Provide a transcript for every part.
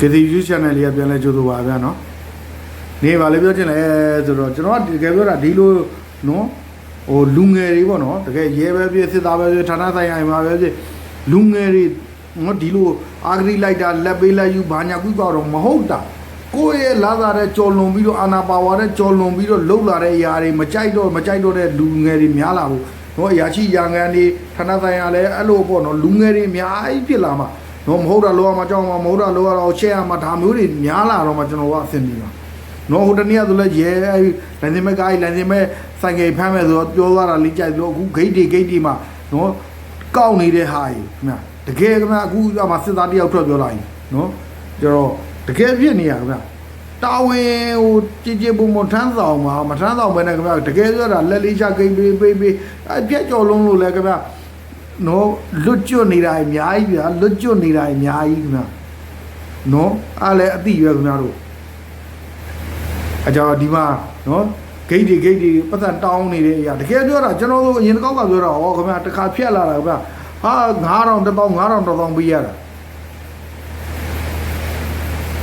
ကတိ YouTube channel လေးကပြန်လဲကြိုးဆိုပါဗျာနော်နေပါလေပြောချင်လဲဆိုတော့ကျွန်တော်ကတကယ်ပြောတာဒီလိုနော်ဟိုလူငယ်တွေပေါ့နော်တကယ်ရဲပဲဖြစ်စစ်သားပဲဖြစ်ဌာနဆိုင်ရာမှာပဲဖြစ်လူငယ်တွေနော်ဒီလိုအာဂရိလိုက်တာလက်ပေးလိုက်ယူဘာညာကူတော့မဟုတ်တာကိုယ့်ရဲ့လာလာတဲ့ကြော်လွန်ပြီးတော့အာနာပါဝါတဲ့ကြော်လွန်ပြီးတော့လှုပ်လာတဲ့အရာတွေမကြိုက်တော့မကြိုက်တော့တဲ့လူငယ်တွေများလာဘူးနော်အရာရှိရာငံတွေဌာနဆိုင်ရာလည်းအဲ့လိုပေါ့နော်လူငယ်တွေအများကြီးဖြစ်လာမှာ နော်မဟုတ်တာလောရမှာကြောက်မှာမဟုတ်တာလောရတော့ချက်ရမှာဒါမျိုးတွေများလာတော့မှကျွန်တော်ကအဆင်ပြေပါနော်ဟိုတနေ့ကဆိုလဲရဲအဲ့လန်စင်မဲ့ကားလန်စင်မဲ့ဆိုင်ကယ်ဖမ်းမယ်ဆိုတော့ပြောသွားတာလေးကြိုက်လို့အခုဂိတ်တွေဂိတ်တွေမှာနော်ကောက်နေတဲ့ဟာကြီးခင်ဗျတကယ်ခင်ဗျအခုအမှစစ်သားတယောက်ထွက်ပြောလာရင်နော်ကျတော့တကယ်ဖြစ်နေရခင်ဗျတာဝန်ဟိုကြည်ကြည်ပုံမထမ်းဆောင်မှာမထမ်းဆောင်ဘဲနဲ့ခင်ဗျတကယ်ဆိုတာလက်လေးချဂိတ်ပေးပေးပေးအပြက်ကြော်လုံးလို့လဲခင်ဗျ နော်လွတ်ကျွတ်နေတာအများကြီးဗျာလွတ်ကျွတ်နေတာအများကြီးခင်ဗျနော်အားလည်းအတိရွယ်ခင်ဗျတို့အကြောင်းဒီမှာနော်ဂိတ်တွေဂိတ်တွေပတ်သက်တောင်းနေတဲ့အရာတကယ်ပြောတာကျွန်တော်တို့အရင်တစ်ခေါက်ကပြောတာဟောခင်ဗျာတစ်ခါဖြတ်လာတာခင်ဗျာဟာ9000 1000 9000 1000ပေးရတာ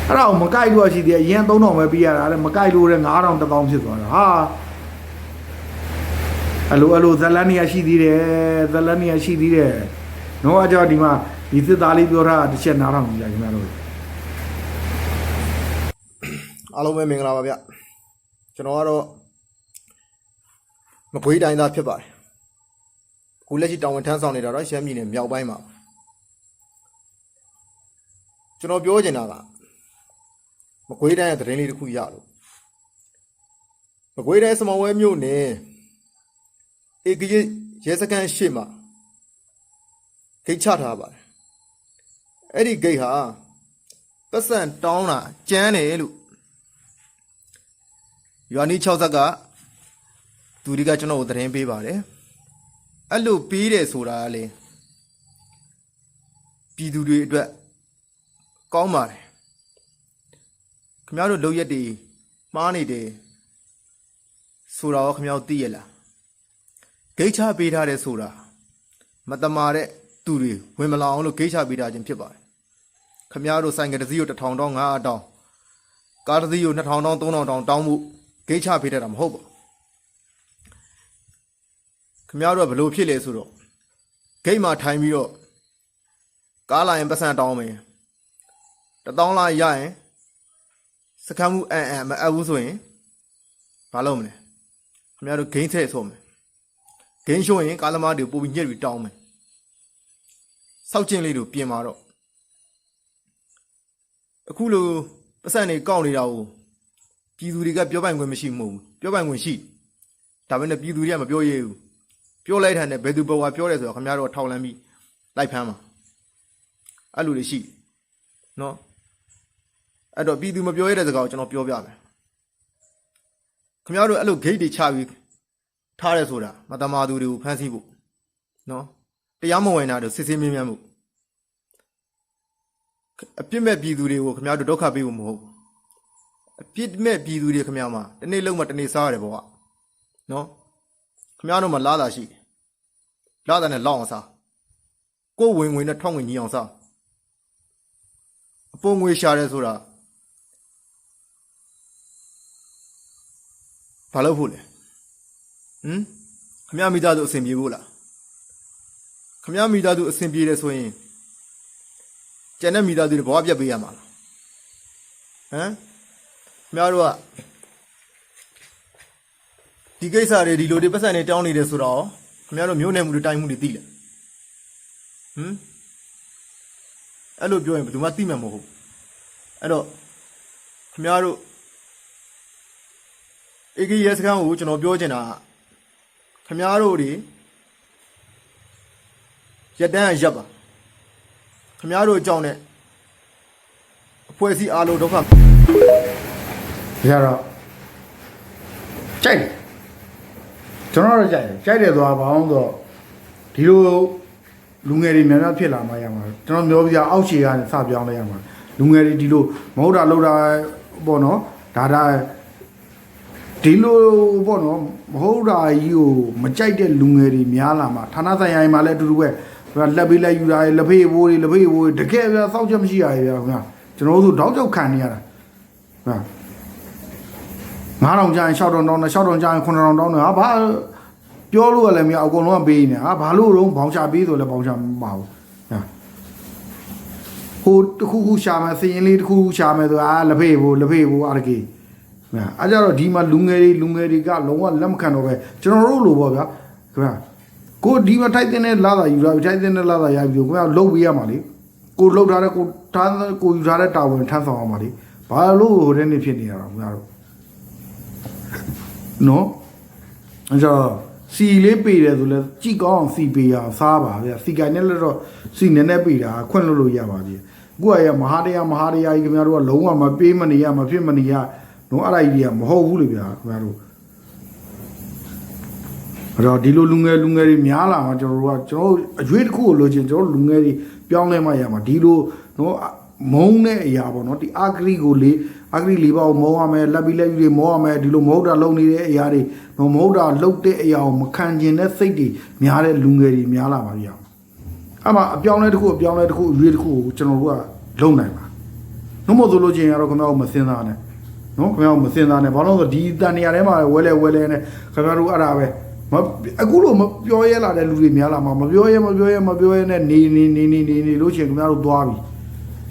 အဲ့ဒါကိုမကြိုက်လို့ရှိသေးတယ်အရင်3000ပဲပေးရတာလေမကြိုက်လို့တဲ့9000 1000ဖြစ်သွားတာဟာ အလိုအလိုဇလန်နီယာရှိသေးတယ်ဇလန်နီယာရှိသေးတယ်နော်အကြောင်းဒီမှာဒီသစ်သားလေးပြောတာတစ်ချက်နားထောင်ကြည့်လိုက်ခင်ဗျာတို့အားလုံးပဲမင်္ဂလာပါဗျကျွန်တော်ကတော့မကွေးတိုင်းသားဖြစ်ပါတယ်အခုလက်ရှိတောင်ဝန်ထမ်းဆောင်နေတာတော့ရှမ်းပြည်နယ်မြောက်ပိုင်းမှာကျွန်တော်ပြောချင်တာကမကွေးတိုင်းရဲ့သတင်းလေးတစ်ခုရလို့မကွေးတိုင်းစမောင်ဝဲမြို့နယ် ဧကကြီးရဲစခန်းရှေ့မှာဂိတ်ချထားပါတယ်အဲ့ဒီဂိတ်ဟာပတ်စံတောင်းတာကျန်းတယ်လို့ရွာနီး6ဇက်ကသူဒီကကျွန်တော်ကိုသတင်းပေးပါတယ်အဲ့လိုပေးတယ်ဆိုတာကလေပြည်သူတွေအတွက်ကောင်းပါတယ်ခင်ဗျားတို့လုံရက်တွေမှားနေတယ်ဆိုတာရောခင်ဗျားတို့သိရလား ဂိတ်ချပေးထားတယ်ဆိုတာမတမာတဲ့သူတွေဝင်မလာအောင်လို့ဂိတ်ချပေးထားခြင်းဖြစ်ပါတယ်ခင်ဗျားတို့ဆိုင်ကတစ်စီးကို1000တောင်း900တောင်းကားတစ်စီးကို2000တောင်း3000တောင်းတောင်းမှုဂိတ်ချပေးတတ်တာမဟုတ်ပါဘူးခင်ဗျားတို့ကဘလို့ဖြစ်လဲဆိုတော့ဂိတ်မှာထိုင်ပြီးတော့ကားလာရင်ပတ်စံတောင်းမယ်တတောင်းလာရရင်စကမ်းမှုအန်အန်မအပ်ဘူးဆိုရင်ဘာလုပ်မလဲခင်ဗျားတို့ဂိမ်းထည့်ဆိုမယ် ဂိမ်းရှိုးရင်ကားသမားတွေပို့ပြီးညက်ပြီးတောင်းမယ်စောက်ကျင်းလေးတို့ပြင်มาတော့အခုလိုပတ်စံတွေကောက်နေတာကိုပြည်သူတွေကပြောပိုင်ခွင့်မရှိမှုပြောပိုင်ခွင့်ရှိဒါပေမဲ့ပြည်သူတွေကမပြောရဘူးပြောလိုက်တဲ့နဲ့ဘယ်သူဘဝပြောတယ်ဆိုတော့ခင်ဗျားတို့ထောက်လန်းပြီးလိုက်ဖမ်းမှာအဲ့လိုတွေရှိနော်အဲ့တော့ပြည်သူမပြောရတဲ့စကားကိုကျွန်တော်ပြောပြမယ်ခင်ဗျားတို့အဲ့လို gate တွေချပြီး ထားရဲဆိုတာမတမာသူတွေကိုဖမ်းဆီးဖို့နော်တရားမဝင်တာတို့စစ်ဆေးမြင်းမြန်းမှုအပြစ်မဲ့ပြည်သူတွေကိုခင်ဗျားတို့ဒုက္ခပေးဖို့မဟုတ်ဘူးအပြစ်မဲ့ပြည်သူတွေခင်ဗျားမှာတနေ့လုံးမှတနေ့စားရတယ်ပေါ့ကနော်ခင်ဗျားတို့မှာလာတာရှိတယ်လာတာနဲ့လောက်အောင်စားကိုယ်ဝင်ဝင်နဲ့ထောင်းဝင်ကြီးအောင်စားအပုံငွေရှာတယ်ဆိုတာဘာလို့ဖို့လဲ ဟမ်ခင်ဗျားမိသားစုအဆင်ပြေဖို့လားခင်ဗျားမိသားစုအဆင်ပြေတယ်ဆိုရင်ကျန်တဲ့မိသားစုတွေဘဝပြတ်ပေးရမှာလားဟမ်ခင်ဗျားတို့ကဒီကိစ္စတွေဒီလိုတွေပတ်စံနေတောင်းနေတယ်ဆိုတော့ခင်ဗျားတို့မျိုးနယ်မှုတွေတိုင်းမှုတွေသိလားဟမ်အဲ့လိုပြောရင်ဘယ်သူမှသိမှာမဟုတ်ဘူးအဲ့တော့ခင်ဗျားတို့အေဂီရဲစခန်းကိုကျွန်တော်ပြောချင်တာက ခင်ဗျားတို့တွေရက်တန်းကရပ်ပါခင်ဗျားတို့အကြောင်းနဲ့အဖွဲ့အစည်းအားလုံးဒုက္ခဒါကြတော့ကြိုက်တယ်ကျွန်တော်တော့ကြိုက်တယ်ကြိုက်တယ်သွားဘာအောင်ဆိုတော့ဒီလိုလူငယ်တွေများများဖြစ်လာမှရမှာကျွန်တော်ပြောပြအောက်ခြေကနေစပြောင်းလဲရမှာလူငယ်တွေဒီလိုမဟုတ်တာလောက်တာပေါ့နော်ဒါဒါ ဒီလိုပေါ့နော်မဟုတ်တာကြီးကိုမကြိုက်တဲ့လူငယ်တွေများလာမှာဌာနဆိုင်ရာတွေမှာလည်းအတူတူပဲလက်ပေးလက်ယူတာတွေလက်ဖေးဘိုးတွေလက်ဖေးဘိုးတွေတကယ်ပြစောက်ချက်မရှိရရဗျာခင်ဗျာကျွန်တော်တို့တောက်ကြောက်ခံနေရတာဟာ9000ကျရင်6000တောင်းတယ်6000ကျရင်9000တောင်းတယ်ဟာဘာပြောလို့လည်းမရအကုန်လုံးကပေးနေဟာဘာလို့တော့ဘောင်ချပေးဆိုလည်းဘောင်ချမပါဘူးဟာဟိုတခုခုရှာမယ်စရင်လေးတခုခုရှာမယ်ဆိုအာလက်ဖေးဘူးလက်ဖေးဘူးအားတကေဟာ အဲကြတော့ဒီမှာလူငယ်တွေလူငယ်တွေကလုံးဝလက်မခံတော့ပဲကျွန်တော်တို့လိုပေါ့ဗျာခင်ဗျာကိုဒီမှာထိုက်တဲ့လာတာယူလာထိုက်တဲ့လာတာရပြီခင်ဗျာလုတ်ပေးရမှာလေကိုလှုပ်ထားတဲ့ကိုထားကိုယူထားတဲ့တာဝန်ထမ်းဆောင်အောင်ပါလေဘာလို့ဟိုတဲ့နေ့ဖြစ်နေရတာခင်ဗျားတို့နော်အဲကြောင့်စီလေးပေးတယ်ဆိုလဲကြည့်ကောင်းအောင်စီပေးရအောင်စားပါဗျာစီကိုင်နဲ့လည်းတော့စီနည်းနည်းပေးတာခွင့်လို့လို့ရပါပြီအခုကရမဟာတရားမဟာတရားကြီးခင်ဗျားတို့ကလုံးဝမပေးမနေရမဖြစ်မနေရ နော်အဲ့ဒါကြီးတွေကမဟုတ်ဘူးလေဗျာခင်ဗျားတို့အဲ့တော့ဒီလိုလူငယ်လူငယ်တွေများလာမှာကျွန်တော်တို့ကကျွန်တော်တို့အရွေးတစ်ခုကိုလိုချင်ကျွန်တော်တို့လူငယ်တွေပြောင်းလဲမှရမှာဒီလိုနော်မုံတဲ့အရာပေါ့နော်ဒီအာဂရီကိုလေအာဂရီလေးပါကိုမုံရမယ်လက်ပြီးလက်ပြီးတွေမုံရမယ်ဒီလိုမဟုတ်တာလုံနေတဲ့အရာတွေနော်မဟုတ်တာလှုပ်တဲ့အရာကိုမခံကျင်တဲ့စိတ်တွေများတဲ့လူငယ်တွေများလာပါဗျာအဲ့မှာအပြောင်းလဲတစ်ခုအပြောင်းလဲတစ်ခုအရွေးတစ်ခုကိုကျွန်တော်တို့ကလုံနိုင်ပါနှမို့ဆိုလို့ချင်းရတော့ခင်ဗျားတို့မစင်စားနဲ့ နော်ခင်ဗျားတို့မစင်စားနဲ့ဘာလို့လဲဆိုတော့ဒီတန်နေရာထဲမှာဝဲလဲဝဲလဲနဲ့ခင်ဗျားတို့အဲ့ဒါပဲမအခုလို့မပြောရဲလာတဲ့လူတွေများလာမှာမပြောရဲမပြောရဲမပြောရဲနဲ့နေနေနေနေနေနေလို့ချင်းခင်ဗျားတို့သွားပြီ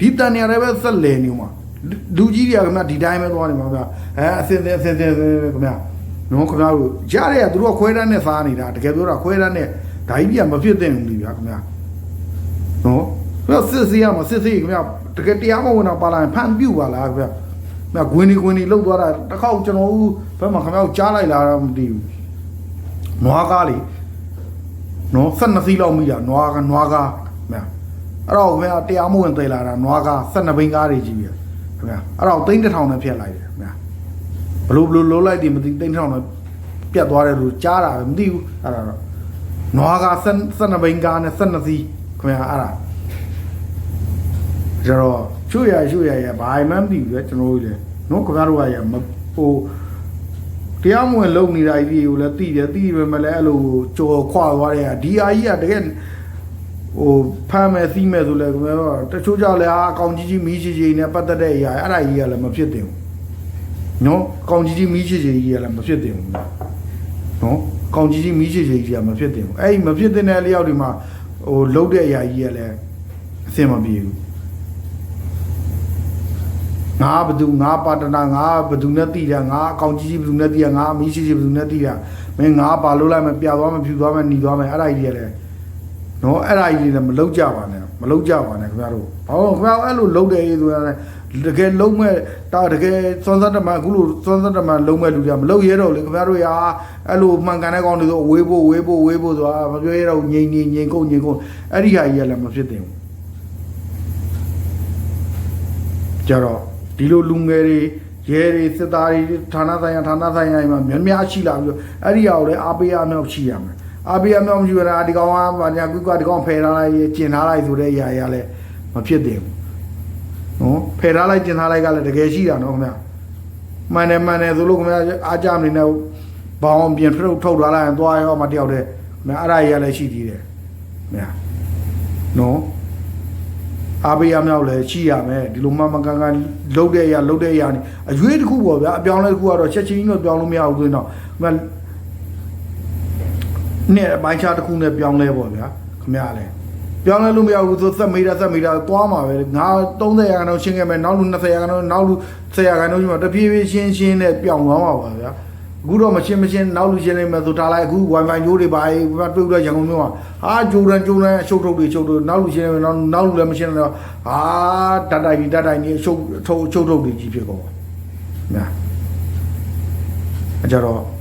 ဒီတန်နေရာထဲပဲဆက်လဲနေမှာလူကြီးတွေကခင်ဗျာဒီတိုင်းပဲသွားနေမှာဗျာအဲအစင်စင်အစင်စင်ခင်ဗျာနော်ခင်ဗျားတို့ရတဲ့ကသူတို့ကခွဲတန်းနဲ့စားနေတာတကယ်ပြောတာခွဲတန်းနဲ့ဓာကြီးပြမဖြစ်သင့်ဘူးလေဗျာခင်ဗျာနော်ဘယ်စစ်စီရမစစ်စီခင်ဗျတကယ်တရားမဝင်တော့ပါလာရင်ဖန်ပြုတ်ပါလားခင်ဗျ မြဂွင်းဒီဂွင်းဒီလောက်သွားတာတစ်ခေါက်ကျွန်တော်ဦးဘယ်မှာခင်ဗျကြားလိုက်လာတော့မသိဘူးနွားကားလေနော်12စီးလောက်မိတာနွားကနွားကားမြအဲ့တော့ခင်ဗျတရားမဝင်သေးလာတာနွားကား12ဘိန်းကားတွေကြီးပြီခင်ဗျအဲ့တော့သိန်းတစ်ထောင်နဲ့ဖျက်လိုက်တယ်ခင်ဗျဘလို့ဘလို့လုံးလိုက်တယ်မသိသိန်းတစ်ထောင်နဲ့ပြတ်သွားတယ်လို့ကြားတာပဲမသိဘူးအဲ့ဒါတော့နွားကား12ဘိန်းကားနဲ့12စီးခင်ဗျအဲ့ဒါ ကျတော့ချွရချွရရဘာမှမသိဘူးလေကျွန်တော်တို့လေနော်ခင်ဗျားတို့ကရမဟိုတရားမဝင်လုံနေတာကြီးကိုလည်းသိတယ်သိပဲမလဲအဲ့လိုကြော်ခွာသွားတဲ့ဒီအာကြီးကတကယ်ဟိုဖမ်းမယ်စီးမယ်ဆိုလဲခင်ဗျားတို့တချို့ကြောင့်လည်းအာအကောင်ကြီးကြီးမီးချီချီနဲ့ပတ်သက်တဲ့အရာအဲ့ဒါကြီးကလည်းမဖြစ်တင်ဘူးနော်အကောင်ကြီးကြီးမီးချီချီကြီးကလည်းမဖြစ်တင်ဘူးနော်အကောင်ကြီးကြီးမီးချီချီကြီးကမဖြစ်တင်ဘူးအဲ့ဒီမဖြစ်တဲ့အလျောက်ဒီမှာဟိုလုံတဲ့အရာကြီးကလည်းအဆင်မပြေဘူး ငါဘသူငါပါတနာငါဘသူနဲ့တည်တာငါအကောင်ကြီးကြီးဘသူနဲ့တည်တာငါအမီးရှိရှိဘသူနဲ့တည်တာမင်းငါပါလို့လိုက်မပြသွားမဖြူသွားမหนีသွားမအဲ့ဒါကြီးတွေလည်းနော်အဲ့ဒါကြီးတွေလည်းမလုံးကြပါနဲ့မလုံးကြပါနဲ့ခင်ဗျားတို့ဘာလို့ခင်ဗျားအဲ့လိုလုံးတယ်ရေးဆိုရတယ်တကယ်လုံးမဲ့တာတကယ်စွမ်းစတမအခုလိုစွမ်းစတမလုံးမဲ့လူတွေကမလုံးရဲတော့လေခင်ဗျားတို့ရာအဲ့လိုမှန်ကန်တဲ့ကောင်တွေဆိုဝေးဖို့ဝေးဖို့ဝေးဖို့ဆိုတာမပြောရတော့ငြိမ်ငြိမ်ငြိမ်ကုန်ငြိမ်ကုန်အဲ့ဒီဟာကြီးကလည်းမဖြစ်သင့်ဘူးကြတော့ ဒီလိုလူငယ်တွေရဲတွေစစ်သားတွေဌာနဆိုင်ရာဌာနဆိုင်ရာတွေမှာများများရှိလာပြီးတော့အဲ့ဒီဟာကိုလည်းအားပေးအားမြောက်ရှိရမယ်အားပေးအားမြောက်မရှိရတာဒီကောင်ကဘာညာကွကဒီကောင်ဖယ်ထားလိုက်ကျင်ထားလိုက်ဆိုတဲ့အရာတွေကလည်းမဖြစ်သင့်ဘူးနော်ဖယ်ထားလိုက်ကျင်ထားလိုက်ကလည်းတကယ်ရှိတာနော်ခင်ဗျမှန်တယ်မှန်တယ်ဆိုလို့ခင်ဗျအားကြမနေနဲ့ဘောင်းပြင်ထုတ်ထုတ်ထားလိုက်ရင်သွားရောမတယောက်တည်းခင်ဗျအဲ့ဒါကြီးကလည်းရှိသေးတယ်ခင်ဗျနော် အားပေးရမြောက်လည်းရှိရမယ်ဒီလိုမှမကန်ကန်လှုပ်တဲ့အရာလှုပ်တဲ့အရာနေအရွေးတစ်ခုပေါ့ဗျာအပြောင်းလဲတစ်ခုကတော့ချက်ချင်းကြီးတော့ပြောင်းလို့မရဘူးဆိုရင်တော့မနဲ့အပိုင်းခြားတစ်ခုနဲ့ပြောင်းလဲပေါ့ဗျာခမရလဲပြောင်းလဲလို့မရဘူးဆိုသက်မိတာသက်မိတာသွားမှာပဲငါ30ရာခိုင်နှုန်းရှင်းခဲ့မယ်နောက်လူ20ရာခိုင်နှုန်းနောက်လူ10ရာခိုင်နှုန်းရှင်းမှာတပြေးပြေးရှင်းရှင်းနဲ့ပြောင်းသွားမှာပါဗျာ အခုတော့မရှင်းမရှင်းနောက်လူရှင်းနေမယ်ဆိုထားလိုက်အခု wifi ညိုးတွေပါအေးပြပြုတ်တဲ့ရန်ကုန်မြို့မှာဟာဂျိုရန်ဂျိုရန်အရှုပ်ထုတ်တွေရှုပ်ထုတ်နောက်လူရှင်းနေမယ်နောက်နောက်လူလည်းမရှင်းတော့ဟာတတ်တိုင်းတတ်တိုင်းကြီးအရှုပ်ထုတ်အရှုပ်ထုတ်တွေကြီးဖြစ်ကုန်ပါညာအကြတော့